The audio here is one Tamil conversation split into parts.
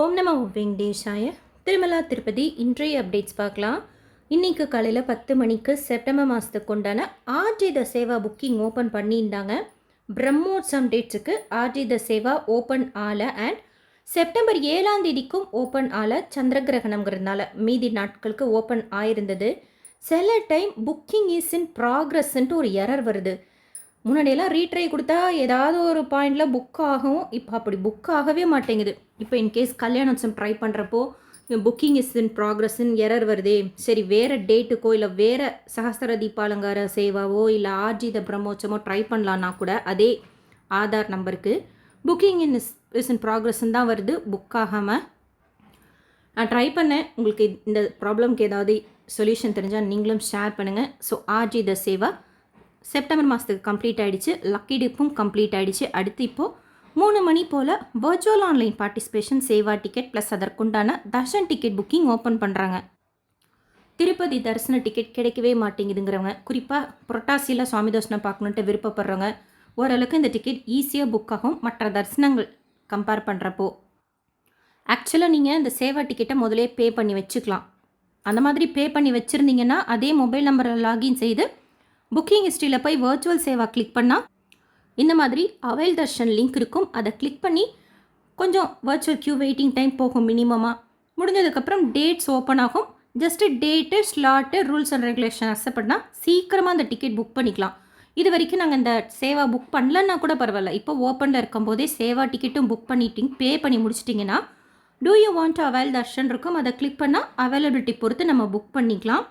ஓம் நம வெங்கடேஷாய. திருமலா திருப்பதி இன்றைய அப்டேட்ஸ் பார்க்கலாம். இன்னைக்கு காலையில் பத்து மணிக்கு செப்டம்பர் மாதத்துக்கு உண்டான Arjitha Seva booking open பண்ணியிருந்தாங்க. பிரம்மோத்சம் டேட்ஸுக்கு Arjitha Seva open all and September ஏழாம் தேதிக்கும் ஓப்பன் ஆல சந்திரகிரகணம்ங்கிறதுனால மீதி நாட்களுக்கு ஓப்பன் ஆயிருந்தது. சில டைம் புக்கிங் இஸ் இன் ப்ராக்ரஸ்ன்ட்டு ஒரு எரர் வருது. முன்னாடியெல்லாம் ரீட்ரை கொடுத்தா ஏதாவது ஒரு பாயிண்டில் புக் ஆகும். இப்போ அப்படி புக் ஆகவே மாட்டேங்குது. இப்போ இன்கேஸ் கல்யாணோத்சவம் ட்ரை பண்ணுறப்போ புக்கிங் இஸ் இன் ப்ராக்ரஸ்ன்னு எரர் வருதே. சரி வேறு டேட்டுக்கோ இல்லை வேறு சஹஸ்ர தீபாலங்கார சேவாவோ இல்லை ஆர்ஜித பிரம்மோச்சமோ ட்ரை பண்ணலான்னா கூட அதே ஆதார் நம்பருக்கு booking in is is in ப்ராக்ரஸ்ன்னு தான் வருது. புக் ஆகாமல் நான் ட்ரை பண்ணேன். உங்களுக்கு இந்த ப்ராப்ளம்க்கு ஏதாவது சொல்யூஷன் தெரிஞ்சால் நீங்களும் ஷேர் பண்ணுங்கள் so Arjitha Seva September மாதத்துக்கு கம்ப்ளீட் ஆகிடுச்சு லக்கி டிப்பும் கம்ப்ளீட் ஆகிடுச்சு அடுத்து இப்போது மூணு மணி போல் virtual online participation Seva ticket plus அதற்குண்டான தர்ஷன் டிக்கெட் புக்கிங் ஓப்பன் பண்ணுறாங்க திருப்பதி தரிசன டிக்கெட் கிடைக்கவே மாட்டேங்குதுங்கிறவங்க குறிப்பாக புரட்டாசியில் சுவாமி தர்ஷனம் பார்க்கணுன்ட்டு விருப்பப்படுறவங்க ஓரளவுக்கு இந்த டிக்கெட் ஈஸியாக புக் ஆகும் மற்ற தரிசனங்கள் கம்பேர் பண்ணுறப்போ ஆக்சுவலாக நீங்கள் இந்த சேவா டிக்கெட்டை முதலே பே பண்ணி வச்சுக்கலாம். அந்த மாதிரி பே பண்ணி வச்சுருந்தீங்கன்னா அதே மொபைல் நம்பரை லாகின் செய்து புக்கிங் ஹிஸ்ட்ரியில் போய் வர்ச்சுவல் சேவா கிளிக் பண்ணால் இந்த மாதிரி அவைல் தர்ஷன் லிங்க் இருக்கும். அதை கிளிக் பண்ணி கொஞ்சம் வர்ச்சுவல் க்யூ வெயிட்டிங் டைம் போகும் மினிமமாக முடிஞ்சதுக்கப்புறம் டேட்ஸ் ஓப்பன் ஆகும். Just date slot rules and regulation accept பண்ணால் சீக்கிரமாக அந்த டிக்கெட் புக் பண்ணிக்கலாம். இது வரைக்கும் நாங்கள் இந்த சேவா புக் பண்ணலன்னா கூட பரவாயில்ல. இப்போ ஓப்பனில் இருக்கும்போதே சேவா டிக்கெட்டும் புக் பண்ணிட்டீங்க பே பண்ணி முடிச்சிட்டிங்கன்னா do you want to avail darshan இருக்கும்? அதை கிளிக் பண்ணால் அவைலபிலிட்டி பொறுத்து நம்ம புக் பண்ணிக்கலாம்.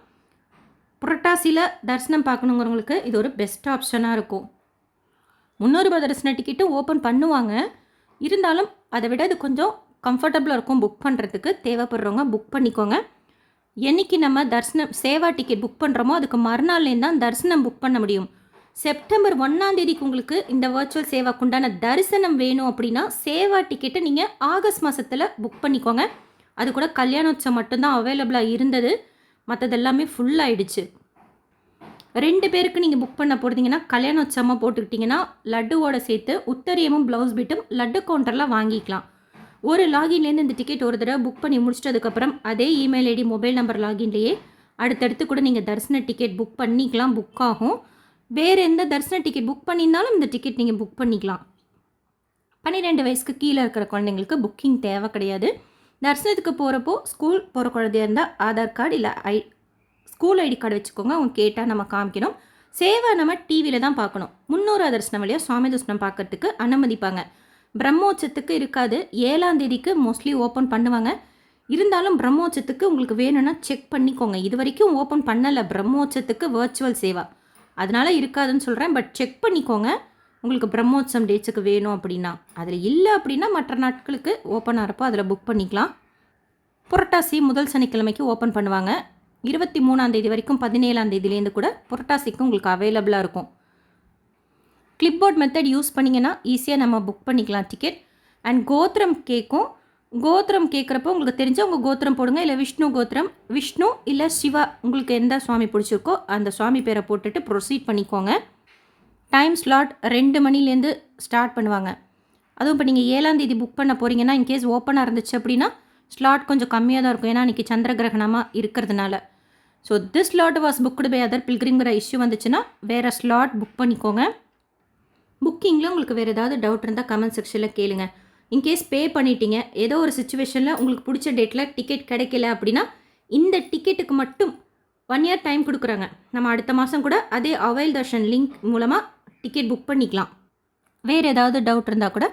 புரட்டாசியில் தரிசனம் பார்க்கணுங்கிறவங்களுக்கு இது ஒரு பெஸ்ட் ஆப்ஷனாக இருக்கும். முந்நூறுபா தரிசன டிக்கெட்டும் ஓப்பன் பண்ணுவாங்க. இருந்தாலும் அதை விட இது கொஞ்சம் கம்ஃபர்டபுளாக இருக்கும் புக் பண்ணுறதுக்கு தேவைப்படுறவங்க புக் பண்ணிக்கோங்க. என்னைக்கு நம்ம தரிசனம் சேவா டிக்கெட் புக் பண்ணுறோமோ அதுக்கு மறுநாள்லேருந்து தான் தரிசனம் புக் பண்ண முடியும். செப்டம்பர் ஒன்றாந்தேதிக்கு உங்களுக்கு இந்த வர்ச்சுவல் சேவாக்கு உண்டான தரிசனம் வேணும் அப்படின்னா சேவா டிக்கெட்டை நீங்கள் ஆகஸ்ட் மாதத்தில் புக் பண்ணிக்கோங்க. அது கூட கல்யாணோத்சவம் மட்டும்தான் அவைலபிளாக இருந்தது. மற்றதெல்லாமே ஃபுல் ஆயிடுச்சு. ரெண்டு பேருக்கு நீங்கள் புக் பண்ண போகிறீங்கன்னா கல்யாண உச்சமாக போட்டுக்கிட்டிங்கன்னா லட்டுவோட சேர்த்து உத்தரியமும் ப்ளவுஸ் பிட்டும் லட்டு கவுண்டரில் வாங்கிக்கலாம். ஒரு லாகின்லேருந்து இந்த டிக்கெட் ஒரு தடவை புக் பண்ணி முடிச்சிட்டதுக்கப்புறம் அதே இமெயில் ஐடி மொபைல் நம்பர் லாகின்லேயே அடுத்தடுத்து கூட நீங்கள் தரிசன டிக்கெட் புக் பண்ணிக்கலாம் புக் ஆகும். வேறு எந்த தரிசன டிக்கெட் புக் பண்ணியிருந்தாலும் இந்த டிக்கெட் நீங்கள் புக் பண்ணிக்கலாம். பன்னிரெண்டு வயசுக்கு கீழே இருக்கிற குழந்தைங்களுக்கு புக்கிங் தேவை கிடையாது. தரிசனத்துக்கு போகிறப்போ ஸ்கூல் போகிற குழந்தையா இருந்தால் ஆதார் கார்டு இல்லை ஐ ஸ்கூல் ஐடி கார்டு வச்சுக்கோங்க அவங்க கேட்டால் நம்ம காமிக்கணும். சேவை நம்ம டிவியில் தான் பார்க்கணும். முன்னூறு தர்சனம் வழியாக சுவாமி தர்சனம் பார்க்கறதுக்கு அனுமதிப்பாங்க. பிரம்மோச்சத்துக்கு இருக்காது. ஏழாம் தேதிக்கு மோஸ்ட்லி ஓப்பன் பண்ணுவாங்க. இருந்தாலும் பிரம்மோச்சத்துக்கு உங்களுக்கு வேணும்னா செக் பண்ணிக்கோங்க. இது வரைக்கும் ஓப்பன் பண்ணலை. பிரம்மோச்சத்துக்கு வர்ச்சுவல் சேவா. அதனால் இருக்காதுன்னு சொல்கிறேன் பட் செக் பண்ணிக்கோங்க. உங்களுக்கு பிரம்மோத்சவம் டேட்ஸுக்கு வேணும் அப்படின்னா. அதில் இல்லை அப்படின்னா மற்ற நாட்களுக்கு ஓப்பன் ஆகிறப்போ அதில் புக் பண்ணிக்கலாம். புரட்டாசி முதல் சனிக்கிழமைக்கு ஓப்பன் பண்ணுவாங்க. இருபத்தி மூணாம் தேதி வரைக்கும் பதினேழாம் தேதியிலேருந்து கூட புரட்டாசிக்கு உங்களுக்கு அவைலபிளாக இருக்கும். கிளிப்போர்ட் மெத்தட் யூஸ் பண்ணிங்கன்னா ஈஸியாக நம்ம புக் பண்ணிக்கலாம் டிக்கெட் அண்ட் கோத்திரம் கேட்கும் கோத்திரம் கேட்குறப்போ உங்களுக்கு தெரிஞ்ச உங்கள் கோத்திரம் போடுங்க. இல்லை விஷ்ணு கோத்திரம் விஷ்ணு இல்லை சிவா உங்களுக்கு எந்த சுவாமி பிடிச்சிருக்கோ அந்த சுவாமி பேரை போட்டுட்டு ப்ரொசீட் பண்ணிக்கோங்க. டைம் ஸ்லாட் ரெண்டு மணிலேருந்து ஸ்டார்ட் பண்ணுவாங்க. அதுவும் இப்போ நீங்கள் ஏழாம் தேதி புக் பண்ண போகிறீங்கன்னா இன்கேஸ் ஓப்பனாக இருந்துச்சு அப்படின்னா ஸ்லாட் கொஞ்சம் கம்மியாக தான் இருக்கும். ஏன்னா இன்றைக்கி சந்திர கிரகணமாக இருக்கிறதுனால. So this slot was booked by other பில்கிரிங்கிற issue வந்துச்சுன்னா வேறு ஸ்லாட் புக் பண்ணிக்கோங்க. புக்கிங்கில் உங்களுக்கு வேறு ஏதாவது டவுட் இருந்தால் கமெண்ட் செக்ஷனில் கேளுங்க. இன்கேஸ் பே பண்ணிட்டீங்க ஏதோ ஒரு சுச்சுவேஷனில் உங்களுக்கு பிடிச்ச டேட்டில் டிக்கெட் கிடைக்கல அப்படின்னா இந்த டிக்கெட்டுக்கு மட்டும் ஒன் இயர் டைம் கொடுக்குறாங்க. நம்ம அடுத்த மாதம் கூட அதே அவைல் தர்ஷன் லிங்க் மூலமாக டிக்கெட் புக் பண்ணிக்கலாம். வேறு ஏதாவது டவுட் இருந்தால் கூட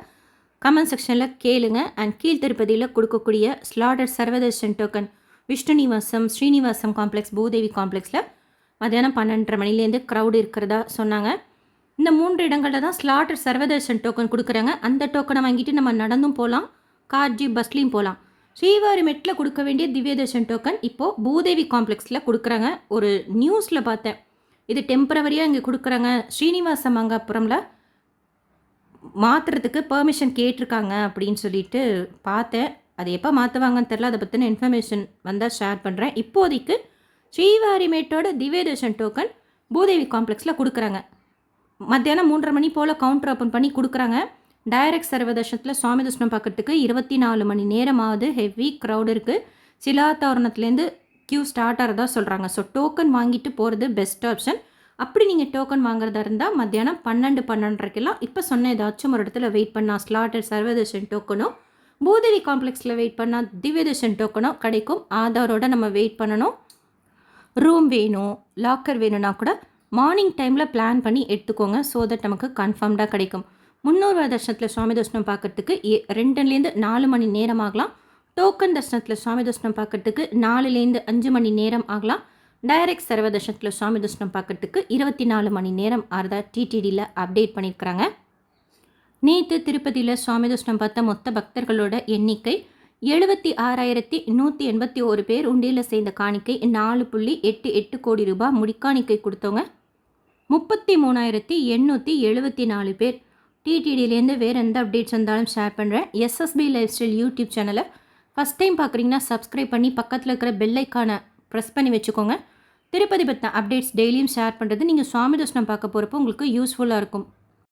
கமெண்ட் செக்ஷனில் கேளுங்க. அண்ட் கீழ் திருப்பதியில் கொடுக்கக்கூடிய slotted Sarvadarshan token Vishnunivasam Srinivasam complex Bhudevi காம்ப்ளெக்ஸில் மத்தியானம் பன்னெண்டரை மணிலேருந்து க்ரௌடு இருக்கிறதா சொன்னாங்க. இந்த மூன்று இடங்களில் தான் ஸ்லாட்டர் சர்வதர்ஷன் டோக்கன் கொடுக்குறாங்க. அந்த டோக்கனை வாங்கிட்டு நம்ம நடந்தும் போகலாம் கார் ஜீப் பஸ்லேயும் போகலாம் ஸ்ரீவாரிமெட்டில் கொடுக்க வேண்டிய திவ்யதர்ஷன் டோக்கன் இப்போது பூதேவி காம்ப்ளெக்ஸில் கொடுக்குறாங்க. ஒரு நியூஸில் பார்த்தேன். இது டெம்பரவரியாக இங்கே கொடுக்குறாங்க. ஸ்ரீனிவாச மங்காபுரமில் மாற்றுறதுக்கு பெர்மிஷன் கேட்டிருக்காங்க அப்படின்னு சொல்லிட்டு பார்த்தேன். அது எப்போ மாற்றுவாங்கன்னு தெரில அதை பற்றின இன்ஃபர்மேஷன் வந்தால் ஷேர் பண்ணுறேன் இப்போதைக்கு ஸ்ரீவாரிமேட்டோட திவ்யதர்ஷன் டோக்கன் பூதேவி காம்ப்ளெக்ஸில் கொடுக்குறாங்க. மத்தியானம் மூன்றரை மணி போல் கவுண்டர் ஓப்பன் பண்ணி கொடுக்குறாங்க. டைரக்ட் சர்வதர்ஷனத்தில் சுவாமி தர்ஷனம் பார்க்கறதுக்கு இருபத்தி நாலு மணி நேரமாவது ஹெவி க்ரௌட் இருக்குது சிலாத்தோரணத்துலேருந்து க்யூ ஸ்டார்ட் ஆகிறதா சொல்கிறாங்க ஸோ டோக்கன் வாங்கிட்டு போகிறது பெஸ்ட் ஆப்ஷன் அப்படி நீங்கள் டோக்கன் வாங்குறதா இருந்தால் மத்தியானம் பன்னெண்டு பன்னெண்டரைக்கெல்லாம் இப்போ சொன்ன ஏதாச்சும் ஒரு இடத்துல வெயிட் பண்ணால் ஸ்லாட்டட் சர்வதர்ஷன் டோக்கனும் பூதேவி காம்ப்ளெக்ஸில் வெயிட் பண்ணால் திவ்யதர்ஷன் டோக்கனும் கிடைக்கும். ஆதாரோட நம்ம வெயிட் பண்ணணும். ரூம் வேணும் லாக்கர் வேணும்னா கூட மார்னிங் டைமில் பிளான் பண்ணி எடுத்துக்கோங்க ஸோ தட் நமக்கு கன்ஃபார்ம்டாக கிடைக்கும். முன்னூறு தர்ஷனத்தில் சுவாமி தர்ஷனம் பார்க்கறதுக்கு ரெண்டுலேருந்து நாலு மணி நேரம் ஆகலாம். டோக்கன் தர்ஷனத்தில் சுவாமி தர்ஷனம் பார்க்கறதுக்கு நாலுலேருந்து அஞ்சு மணி நேரம் ஆகலாம். டைரக்ட் சர்வ தர்ஷனத்தில் சுவாமி தர்ஷனம் பார்க்கறதுக்கு இருபத்தி நாலு மணி நேரம் ஆறதா டிடிடியில் அப்டேட் பண்ணியிருக்கிறாங்க நேற்று திருப்பதியில் சுவாமி தர்ஷனம் பார்த்த மொத்த பக்தர்களோட எண்ணிக்கை எழுபத்தி ஆறாயிரத்தி நூற்றி எண்பத்தி ஒரு பேர் உண்டியில் சேர்ந்த காணிக்கை நாலு புள்ளி எட்டு எட்டு கோடி ரூபாய் முடிக்காணிக்கை கொடுத்தவங்க. முப்பத்தி மூணாயிரத்தி எண்ணூற்றி எழுபத்தி நாலு பேர். டிடிடியிலேருந்து வேறு எந்த அப்டேட்ஸ் வந்தாலும் ஷேர் பண்ணுறேன் எஸ்எஸ்பி லைஃப் ஸ்டைல் யூடியூப் சேனலை ஃபஸ்ட் டைம் பார்க்குறீங்கன்னா சப்ஸ்கிரைப் பண்ணி பக்கத்தில் இருக்கிற பெல் ப்ரெஸ் பண்ணி வச்சுக்கோங்க. திருப்பதி பற்றின அப்டேட்ஸ் டெய்லியும் ஷேர் பண்ணுறது நீங்கள் சுவாமி தர்ஷனம் பார்க்க போகிறப்போ உங்களுக்கு யூஸ்ஃபுல்லாக இருக்கும்.